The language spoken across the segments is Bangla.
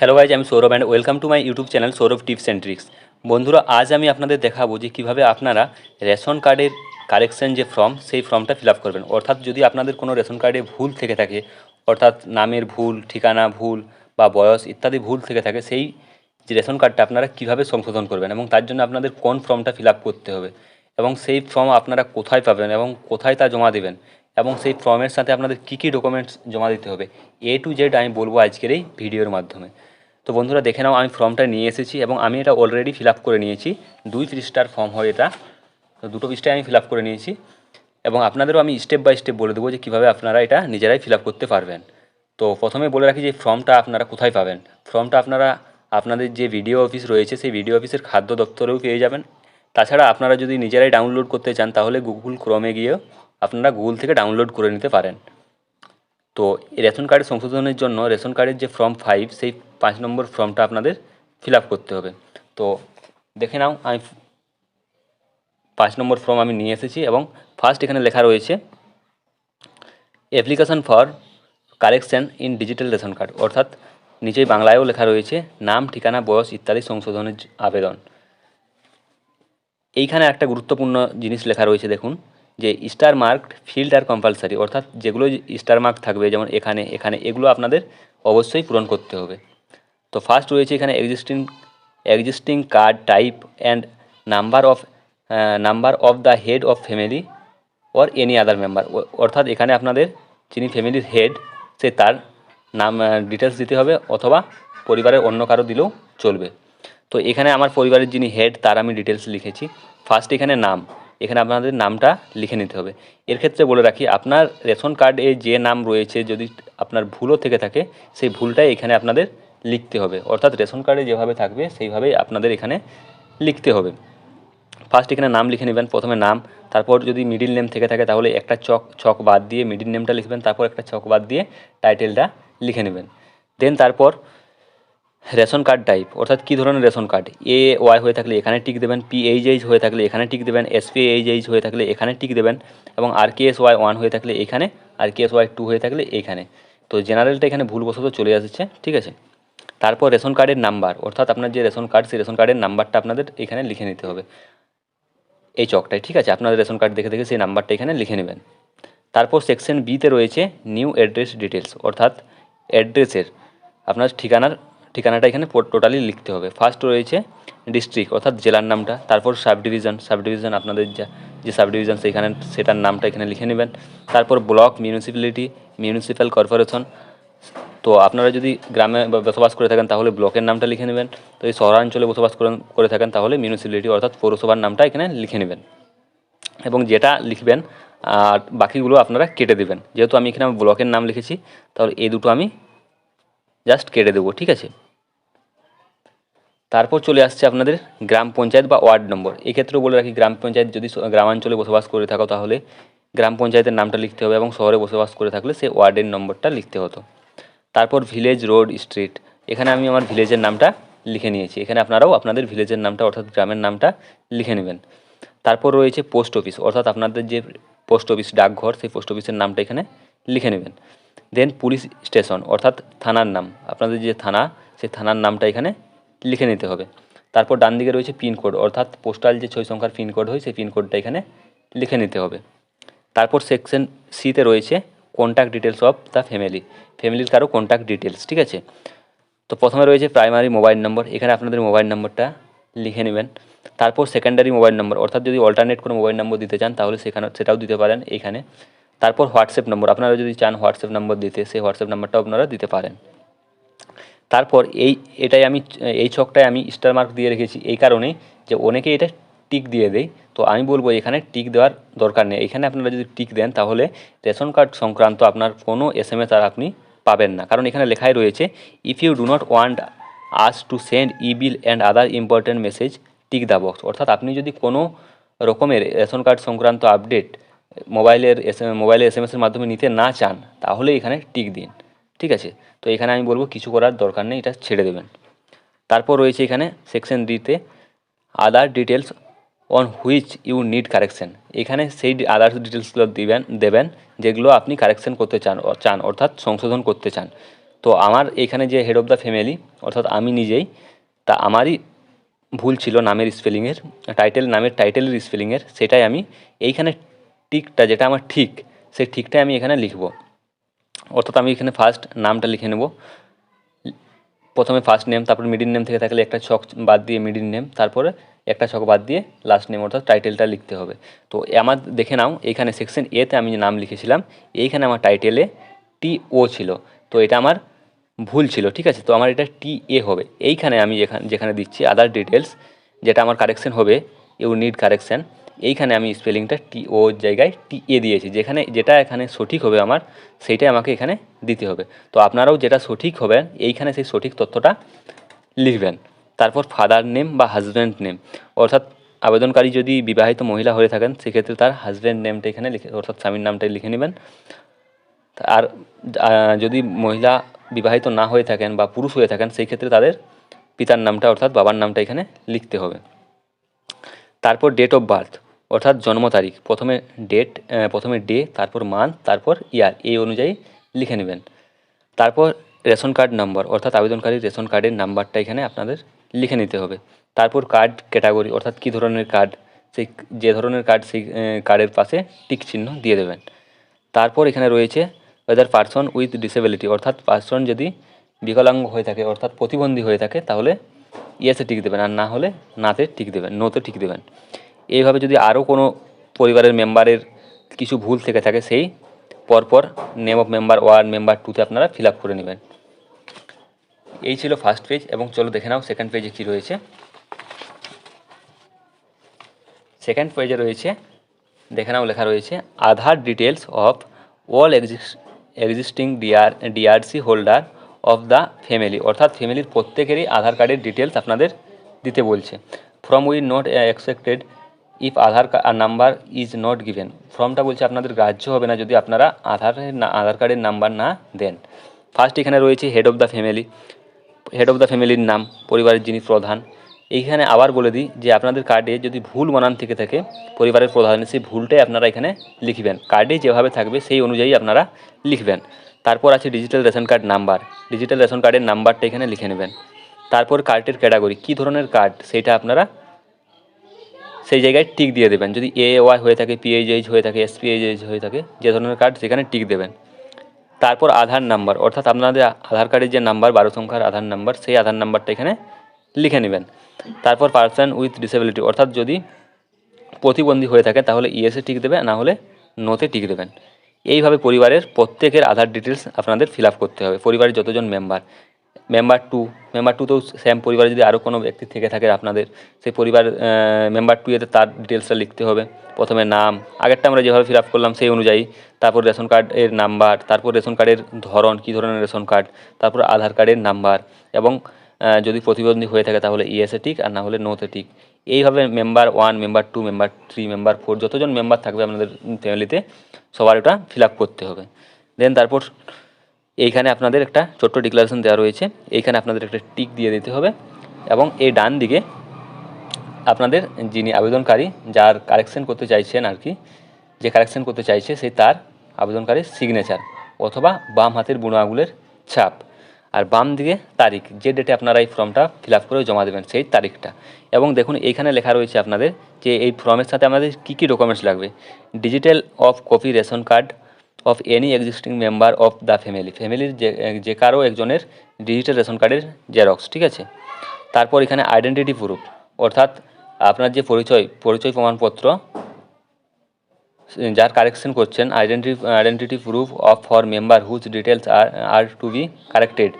হ্যালো গাইজ আমি Sourav and welcome to my YouTube channel Sourav tips and tricks বন্ধুরা, আজ আমি আপনাদের দেখাবো যে কীভাবে আপনারা রেশন কার্ডের কারেকশন যে ফর্ম সেই ফর্মটা ফিল আপ করবেন। অর্থাৎ যদি আপনাদের কোনো রেশন কার্ডে ভুল থেকে থাকে, অর্থাৎ নামের ভুল, ঠিকানা ভুল বা বয়স ইত্যাদি ভুল থেকে থাকে, সেই যে রেশন কার্ডটা আপনারা কীভাবে সংশোধন করবেন এবং তার জন্য আপনাদের কোন ফর্মটা ফিল আপ করতে হবে এবং সেই ফর্ম আপনারা কোথায় পাবেন এবং কোথায় তা জমা দেবেন এবং সেই ফর্মের সাথে আপনাদের কী কী ডকুমেন্টস জমা দিতে হবে এ টু জেড আমি বলব আজকের এই ভিডিওর মাধ্যমে। তো বন্ধুরা দেখে নাও, আমি ফর্মটা নিয়ে এসেছি এবং আমি এটা অলরেডি ফিল করে নিয়েছি। দুই পৃষ্ঠার ফর্ম হয় এটা। তো দুটো পৃষ্ঠায় আমি ফিল করে নিয়েছি। এবং আপনাদেরও আমি স্টেপ বাই স্টেপ বলে দেবো যে কীভাবে আপনারা এটা নিজেরাই ফিল করতে পারবেন। তো প্রথমে বলে রাখি যে ফর্মটা আপনারা কোথায় পাবেন। ফর্মটা আপনারা আপনাদের যে ভিডিও অফিস রয়েছে, সেই ভিডিও অফিসের খাদ্য দপ্তরেও পেয়ে যাবেন। তাছাড়া আপনারা যদি নিজেরাই ডাউনলোড করতে চান, তাহলে গুগল ক্রমে গিয়েও আপনারা গুগল থেকে ডাউনলোড করে নিতে পারেন। তো রেশন কার্ডের সংশোধনের জন্য রেশন কার্ডের যে ফর্ম ফাইভ সেই পাঁচ নম্বর ফর্মটা আপনাদের ফিল আপ করতে হবে। তো দেখে নাও, আমি পাঁচ নম্বর ফর্ম আমি নিয়ে এসেছি এবং ফার্স্ট এখানে লেখা রয়েছে application for correction in digital ration card. অর্থাৎ নিচেই বাংলায়ও লেখা রয়েছে, নাম, ঠিকানা, বয়স ইত্যাদি সংশোধনের আবেদন। এইখানে একটা গুরুত্বপূর্ণ জিনিস লেখা রয়েছে, দেখুন। যে স্টার মার্ক ফিল্ড আর কম্পালসারি অর্থাৎ যেগুলো স্টার মার্ক থাকবে, যেমন এখানে এখানে, এগুলো আপনাদের অবশ্যই পূরণ করতে হবে। তো ফার্স্ট রয়েছে এখানে existing existing card type and number of number of the head of family or any other member অর্থাৎ এখানে আপনাদের যিনি ফ্যামিলির হেড সে তার নাম ডিটেলস দিতে হবে অথবা পরিবারের অন্য কারও দিলেও চলবে। তো এখানে আমার পরিবারের যিনি হেড তার আমি ডিটেলস লিখেছি। ফার্স্ট এখানে নাম। এখানে আপনাদের নামটা লিখে নিতে হবে। এর ক্ষেত্রে বলে রাখি, আপনার রেশন কার্ডে যে নাম রয়েছে, যদি আপনার ভুলও থেকে থাকে, সেই ভুলটাই এখানে আপনাদের লিখতে হবে। অর্থাৎ রেশন কার্ডে যেভাবে থাকবে, সেইভাবেই আপনাদের এখানে লিখতে হবে। ফার্স্ট এখানে নাম লিখে নেবেন, প্রথমে নাম, তারপর যদি মিডিল নেম থেকে থাকে, তাহলে একটা চক ছক বাদ দিয়ে মিডিল নেমটা লিখবেন, তারপর একটা ছক বাদ দিয়ে টাইটেলটা লিখে নেবেন। দেন তারপর রেশন কার্ড টাইপ অর্থাৎ কী ধরনের রেশন কার্ড? এ ওয়াই হয়ে থাকলে এখানে টিক দেবেন পি এইচ এইচ হয়ে থাকলে এখানে টিক দেবেন এসপি এইচ এইচ হয়ে থাকলে এখানে টিক দেবেন এবং R K S Y one হয়ে থাকলে এখানে R K S Y two হয়ে থাকলে এইখানে তো জেনারেলটা এখানে ভুলবশত চলে আসছে, ঠিক আছে? তারপর রেশন কার্ডের নাম্বার অর্থাৎ আপনার যে রেশন কার্ড, সেই রেশন কার্ডের নাম্বারটা আপনাদের এখানে লিখে নিতে হবে। এই চকটায়, ঠিক আছে? আপনাদের রেশন কার্ড দেখে দেখে সেই নাম্বারটা এখানে লিখে নেবেন। তারপর সেকশন বিতে রয়েছে নিউ অ্যাড্রেস ডিটেলস অর্থাৎ অ্যাড্রেসের আপনার ঠিকানার ঠিকানাটা এখানে টোটালি লিখতে হবে। ফার্স্ট রয়েছে ডিস্ট্রিক্ট অর্থাৎ জেলার নামটা, তারপর সাব ডিভিশন সাব ডিভিশন আপনাদের যা যে সাব ডিভিশন সেইখানে সেটার নামটা এখানে লিখে নেবেন। তারপর ব্লক মিউনিসিপ্যালিটি মিউনিসিপ্যাল কর্পোরেশন তো আপনারা যদি গ্রামে বসবাস করে থাকেন, তাহলে ব্লকের নামটা লিখে নেবেন। তো এই শহরাঞ্চলে বসবাস করে থাকেন, তাহলে মিউনিসিপ্যালিটি অর্থাৎ পৌরসভার নামটা এখানে লিখে নেবেন। এবং যেটা লিখবেন, আর বাকিগুলো আপনারা কেটে দেবেন। যেহেতু আমি এখানে ব্লকের নাম লিখেছি, তাহলে এই দুটো আমি জাস্ট কেটে দেবো, ঠিক আছে? তারপর চলে আসছে আপনাদের গ্রাম পঞ্চায়েত বা ওয়ার্ড নম্বর। এক্ষেত্রেও বলে রাখি, গ্রাম পঞ্চায়েত যদি গ্রামাঞ্চলে বসবাস করে থাকো তাহলে গ্রাম পঞ্চায়েতের নামটা লিখতে হবে এবং শহরে বসবাস করে থাকলে সেই ওয়ার্ডের নম্বরটা লিখতে হতো। তারপর ভিলেজ রোড স্ট্রিট, এখানে আমি আমার ভিলেজের নামটা লিখে নিয়েছি। এখানে আপনারাও আপনাদের ভিলেজের নামটা অর্থাৎ গ্রামের নামটা লিখে নেবেন। তারপর রয়েছে পোস্ট অফিস, অর্থাৎ আপনাদের যে পোস্ট অফিস ডাকঘর, সেই পোস্ট অফিসের নামটা এখানে লিখে নেবেন। দেন পুলিশ স্টেশন, অর্থাৎ থানার নাম। আপনাদের যে থানা, সেই থানার নামটা এখানে লিখে নিতে হবে। তারপর ডান দিকে রয়েছে পিনকোড অর্থাৎ পোস্টাল যে ছয় সংখ্যার পিনকোড হয়, সেই পিনকোডটা এখানে লিখে নিতে হবে। তারপর সেকশন সিতে রয়েছে contact details of the family ফ্যামিলির কারও কন্ট্যাক্ট ডিটেলস ঠিক আছে? তো প্রথমে রয়েছে প্রাইমারি মোবাইল নম্বর এখানে আপনাদের মোবাইল নম্বরটা লিখে নেবেন। তারপর সেকেন্ডারি মোবাইল নম্বর অর্থাৎ যদি অল্টারনেট কোনো মোবাইল নম্বর দিতে চান, তাহলে সেখানে, সেটাও দিতে পারেন এখানে। তারপর হোয়াটসঅ্যাপ নম্বর আপনারা যদি চান হোয়াটসঅ্যাপ নম্বর দিতে, সেই হোয়াটসঅ্যাপ নম্বরটাও আপনারা দিতে পারেন। তারপর এই, এটাই আমি, এই ছকটায় আমি স্টার মার্ক দিয়ে রেখেছি এই কারণে যে অনেকে এটা টিক দিয়ে দেয়। তো আমি বলব এখানে টিক দেওয়ার দরকার নেই। এখানে আপনারা যদি টিক দেন তাহলে রেশন কার্ড সংক্রান্ত আপনার কোনো এস এম আর আপনি পাবেন না। কারণ এখানে লেখাই রয়েছে if you do not want us to send e bill and other important message tick the box অর্থাৎ আপনি যদি কোনো রকমের রেশন কার্ড সংক্রান্ত আপডেট মোবাইলের এস মোবাইলে এস এসের মাধ্যমে নিতে না চান, তাহলে এখানে টিক দিন। ঠিক আছে? তো এখানে আমি বলব কিছু করার দরকার নেই, এটা ছেড়ে দেবেন। তারপর রয়েছে এখানে সেকশন ডিতে other details on which you need correction এখানে সেই আদার্স ডিটেলসগুলো দিবেন, দেবেন, যেগুলো আপনি কারেকশন করতে চান চান, অর্থাৎ সংশোধন করতে চান। তো আমার এখানে যে হেড অফ দ্য ফ্যামিলি অর্থাৎ আমি নিজেই, তা আমারই ভুল ছিল নামের স্পেলিংয়ের টাইটেল নামের টাইটেলের স্পেলিংয়ের সেটাই আমি এইখানে টিকটা যেটা আমার ঠিক, সেই ঠিকটাই আমি এখানে লিখব। অর্থাৎ আমি এখানে ফার্স্ট নামটা লিখে নেব। প্রথমে ফার্স্ট নেম তারপর মিডিল নেম থেকে থাকলে একটা ছক বাদ দিয়ে মিডিল নেম তারপরে একটা ছক বাদ দিয়ে লাস্ট নেম অর্থাৎ টাইটেলটা লিখতে হবে। তো আমার দেখে নাও এইখানে সেকশন এতে আমি যে নাম লিখেছিলাম, এইখানে আমার টাইটেলে টি ও ছিল। তো এটা আমার ভুল ছিল, ঠিক আছে? তো আমার এটা টি এ হবে। এইখানে আমি যেখানে যেখানে দিচ্ছি আদার ডিটেলস যেটা আমার কারেকশন হবে ইউ নিড কারেকশন এইখানে আমি স্পেলিংটা টি ও জায়গায় টি এ দিয়েছি। যেখানে যেটা এখানে সঠিক হবে আমার, সেইটাই আমাকে এখানে দিতে হবে। তো আপনারাও যেটা সঠিক হবে এইখানে সেই সঠিক তথ্যটা লিখবেন। তারপর ফাদার নেম বা হাজব্যান্ড নেম অর্থাৎ আবেদনকারী যদি বিবাহিত মহিলা হয়ে থাকেন, সেক্ষেত্রে তার হাজব্যান্ড নেমটা এখানে লিখে, অর্থাৎ স্বামীর নামটাই লিখে নেবেন। আর যদি মহিলা বিবাহিত না হয়ে থাকেন বা পুরুষ হয়ে থাকেন সেই ক্ষেত্রে তাদের পিতার নামটা, অর্থাৎ বাবার নামটা এখানে লিখতে হবে। তারপর ডেট অফ বার্থ অর্থাৎ জন্ম তারিখ। প্রথমে ডেট প্রথমে ডে তারপর মান্থ তারপর ইয়ার এই অনুযায়ী লিখে নেবেন। তারপর রেশন কার্ড নাম্বার অর্থাৎ আবেদনকারীর রেশন কার্ডের নাম্বারটা এখানে আপনাদের লিখে নিতে হবে। তারপর কার্ড ক্যাটাগরি অর্থাৎ কী ধরনের কার্ড সেই, যে ধরনের কার্ড সেই কার্ডের পাশে টিক চিহ্ন দিয়ে দেবেন। তারপর এখানে রয়েছে ওয়েদার পার্সন উইথ ডিসেবিলিটি অর্থাৎ পার্সন যদি বিকলাঙ্গ হয়ে থাকে, অর্থাৎ প্রতিবন্ধী হয়ে থাকে, তাহলে ইয়েসে টিক দেবেন, আর না হলে নাতে টিক দেবেন নোতে টিক দেবেন। এইভাবে যদি আরও কোনো পরিবারের মেম্বারের কিছু ভুল থেকে থাকে, সেই পরপর name of member one member টুতে আপনারা ফিল আপ করে নেবেন। এই ছিল ফার্স্ট পেজ এবং চলো দেখে নাও সেকেন্ড পেজে কী রয়েছে। সেকেন্ড পেজে রয়েছে, দেখে নাও লেখা রয়েছে, Aadhaar details of all existing DR DRC holder of the family অর্থাৎ ফ্যামিলির প্রত্যেকেরই আধার কার্ডের ডিটেলস আপনাদের দিতে বলছে। From we not expected if Aadhaar number is not given ফর্মটা বলছে আপনাদের গ্রাহ্য হবে না যদি আপনারা আধারের না আধার কার্ডের নাম্বার না দেন। ফার্স্ট এখানে রয়েছে head of the family head of the ফ্যামিলির নাম, পরিবারের যিনি প্রধান। এইখানে আবার বলে দিই যে আপনাদের কার্ডে যদি ভুল বানান থেকে থাকে, পরিবারের প্রধান সেই ভুলটাই আপনারা এখানে লিখবেন। কার্ডে যেভাবে থাকবে সেই অনুযায়ী আপনারা লিখবেন। তারপর আছে digital ration card number digital ration কার্ডের নাম্বারটা এখানে লিখে নেবেন। তারপর কার্ডের ক্যাটাগরি কী ধরনের কার্ড সেটা আপনারা সেই জায়গায় টিক দিয়ে দেবেন। যদি এ ওয়াই হয়ে থাকে পিএইচএইচ হয়ে থাকে এসপিএইচএইচ হয়ে থাকে, যে ধরনের কার্ড সেখানে টিক দেবেন। তারপর আধার নাম্বার অর্থাৎ আপনাদের আধার কার্ডের যে নাম্বার বারো সংখ্যার আধার নাম্বার সেই আধার নাম্বারটা এখানে লিখে নেবেন। তারপর পার্সন উইথ ডিসেবিলিটি অর্থাৎ যদি প্রতিবন্ধী হয়ে থাকে, তাহলে ইয়েসে টিক দেবে না হলে নোতে টিক দেবেন। এইভাবে পরিবারের প্রত্যেকের আধার ডিটেলস আপনাদের ফিল করতে হবে, পরিবারের যতজন মেম্বার মেম্বার টু মেম্বার টুতেও স্যাম পরিবারে যদি আরও কোনো ব্যক্তি থেকে থাকে আপনাদের, সেই পরিবার মেম্বার টু তার ডিটেলসটা লিখতে হবে। প্রথমে নাম, আগেরটা আমরা যেভাবে ফিল আপ করলাম সেই অনুযায়ী, তারপর রেশন কার্ডের নাম্বার তারপর রেশন কার্ডের ধরন, কী ধরনের রেশন কার্ড তারপর আধার কার্ডের নাম্বার এবং যদি প্রতিবন্ধী হয়ে থাকে তাহলে ইএসএ টিক আর না হলে নোতে টিক এইভাবে member one member two member three member four যতজন মেম্বার থাকবে আপনাদের ফ্যামিলিতে সবার ওটা ফিল আপ করতে হবে। দেন তারপর এইখানে আপনাদের একটা ছোট্ট ডিক্লারেশন দেওয়া রয়েছে। এইখানে আপনাদের একটা টিক দিয়ে দিতে হবে এবং এই ডান দিকে আপনাদের যিনি আবেদনকারী, যার কারেকশন করতে চাইছেন আর কি, যে কারেকশন করতে চাইছে, সেই তার আবেদনকারীর সিগনেচার অথবা বাম হাতের বুনো আঙুলের ছাপ। আর বাম দিকে তারিখ, যে ডেটে আপনারা এই ফর্মটা ফিল আপ করে জমা দেবেন, সেই তারিখটা। এবং দেখুন, এইখানে লেখা রয়েছে আপনাদের যে এই ফর্মের সাথে আমাদের কী কী ডকুমেন্টস লাগবে? Digital of copy ration card of any existing member of the family ফ্যামিলির যে যে কারও একজনের ডিজিটাল রেশন কার্ডের জেরক্স ঠিক আছে? তারপর এখানে আইডেন্টিটি প্রুফ অর্থাৎ আপনার যে পরিচয় পরিচয় প্রমাণপত্র যার কারেকশন করছেন identity identity proof of for member whose details are are to be corrected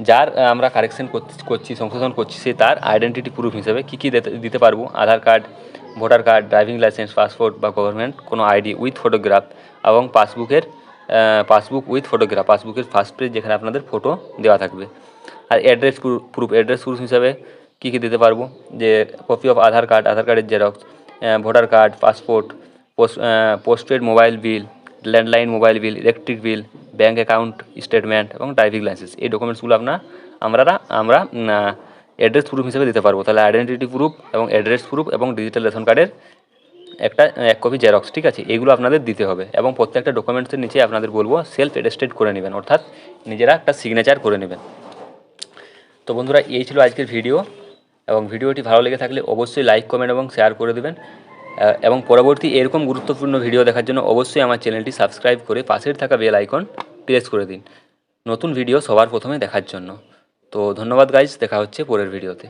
যার আমরা কারেকশন করছি সংশোধন করছি, সে তার আইডেন্টিটি প্রুফ হিসেবে কী কী দিতে- দিতে পারব? Aadhaar card voter card, driving licence, passport বা গভর্নমেন্ট, কোনো আইডি উইথ ফটোগ্রাফ এবং পাসবুকের পাসবুক উইথ ফটোগ্রাফ, পাসবুকের ফার্স্ট পেজ যেখানে আপনাদের ফটো দেওয়া থাকবে। আর অ্যাড্রেস প্রুফ অ্যাড্রেস প্রুফ হিসাবে কী কী দিতে পারব? যে copy of Aadhaar card Aadhaar কার্ডের xerox voter card passport post postpaid mobile bill landline mobile bill electric bill bank account statement এবং ড্রাইভিং লাইসেন্স এই ডকুমেন্টসগুলো আপনার, আমরা আমরা অ্যাড্রেস প্রুফ হিসেবে দিতে পারব। তাহলে আইডেন্টিটি প্রুফ এবং অ্যাড্রেস প্রুফ এবং ডিজিটাল রেশন কার্ডের একটা এক কপি জেরক্স ঠিক আছে? এগুলো আপনাদের দিতে হবে এবং প্রত্যেকটা ডকুমেন্টসের নিচে আপনাদের বলব সেলফ অ্যাটেস্টেড করে নেবেন, অর্থাৎ নিজেরা একটা সিগনেচার করে নেবেন। তো বন্ধুরা, এই ছিল আজকের ভিডিও এবং ভিডিওটি ভালো লেগে থাকলে অবশ্যই লাইক কমেন্ট এবং শেয়ার করে দেবেন। এবং পরবর্তী এরকম গুরুত্বপূর্ণ ভিডিও দেখার জন্য অবশ্যই আমার চ্যানেলটি সাবস্ক্রাইব করে পাশের থাকা বেল আইকন প্রেস করে দিন। নতুন ভিডিও সবার প্রথমে দেখার জন্য। তো ধন্যবাদ গাইজ দেখা হচ্ছে পরের ভিডিওতে